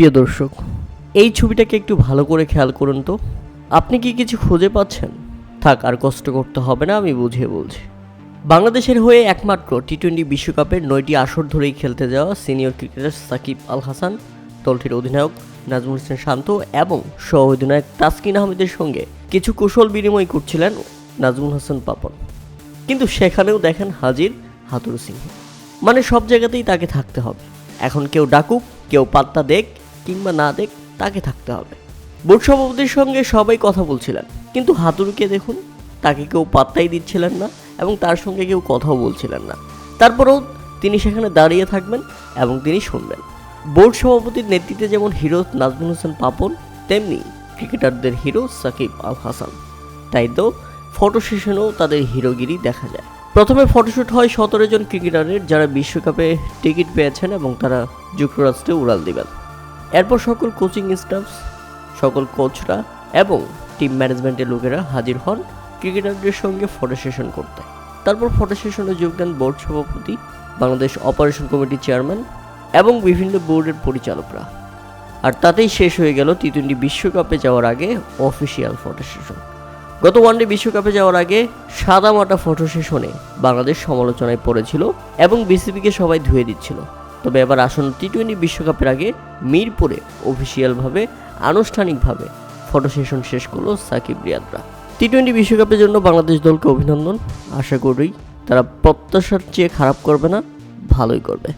প্রিয় দর্শক, এই ছবিটাকে একটু ভালো করে খেয়াল করুন তো। আপনি কি কিছু খুঁজে পাচ্ছেন? থাক, আর কষ্ট করতে হবে না, আমি বুঝিয়ে বলছি। বাংলাদেশের হয়ে একমাত্র টি টোয়েন্টি বিশ্বকাপের নয়টি আসর ধরেই খেলতে যাওয়া সিনিয়র ক্রিকেটার সাকিব আল হাসান, দলটির অধিনায়ক নাজমুল হোসেন শান্ত এবং সহ অধিনায়ক তাসকিন আহমেদের সঙ্গে কিছু কৌশল বিনিময় করছিলেন নাজমুল হাসান পাপন। কিন্তু সেখানেও দেখেন হাজির হাতুর সিংহ। মানে সব জায়গাতেই তাকে থাকতে হবে। এখন কেউ ডাকুক, কেউ পাত্তা দেখ কিংবা না দেখ, তাকে থাকতে হবে। বোর্ড সভাপতির সঙ্গে সবাই কথা বলছিলেন, কিন্তু হাতুরকে দেখুন, তাকে কেউ পাত্তাই দিচ্ছিলেন না এবং তার সঙ্গে কেউ কথাও বলছিলেন না। তারপরেও তিনি সেখানে দাঁড়িয়ে থাকবেন এবং তিনি শুনবেন। বোর্ড সভাপতির নেতৃত্বে যেমন হিরো নাজমুল হোসেন পাপন, তেমনি ক্রিকেটারদের হিরো সাকিব আল হাসান। তাই তো, ফটো সেশনেও তাদের হিরোগিরি দেখা যায়। প্রথমে ফটোশ্যুট হয় সতেরো জন ক্রিকেটারের, যারা বিশ্বকাপে টিকিট পেয়েছেন এবং তারা যুক্তরাষ্ট্রে উড়াল দিবেন। এরপর সকল কোচিং স্টাফস, সকল কোচরা এবং টিম ম্যানেজমেন্টের লোকেরা হাজির হন ক্রিকেটারদের সঙ্গে ফটো সেশন করতে। তারপর ফটো সেশনে যোগ দেন বোর্ড সভাপতি, বাংলাদেশ অপারেশন কমিটির চেয়ারম্যান এবং বিভিন্ন বোর্ডের পরিচালকরা। আর তাতেই শেষ হয়ে গেল টি টোয়েন্টি বিশ্বকাপে যাওয়ার আগে অফিসিয়াল ফটো সেশন। গত ওয়ানডে বিশ্বকাপে যাওয়ার আগে সাদামাটা ফটো সেশনে বাংলাদেশ সমালোচনায় পড়েছিল এবং বিসিবিকে সবাই ধুয়ে দিচ্ছিল। তবে এবার আসন্ন টি টোয়েন্টি বিশ্বকাপের আগে মিরপুরে অফিসিয়ালভাবে, আনুষ্ঠানিকভাবে ফটো সেশন শেষ করল সাকিব রিয়াদরা। টি টোয়েন্টি বিশ্বকাপের জন্য বাংলাদেশ দলকে অভিনন্দন। আশা করি তারা প্রত্যাশার চেয়ে খারাপ করবে না, ভালোই করবে।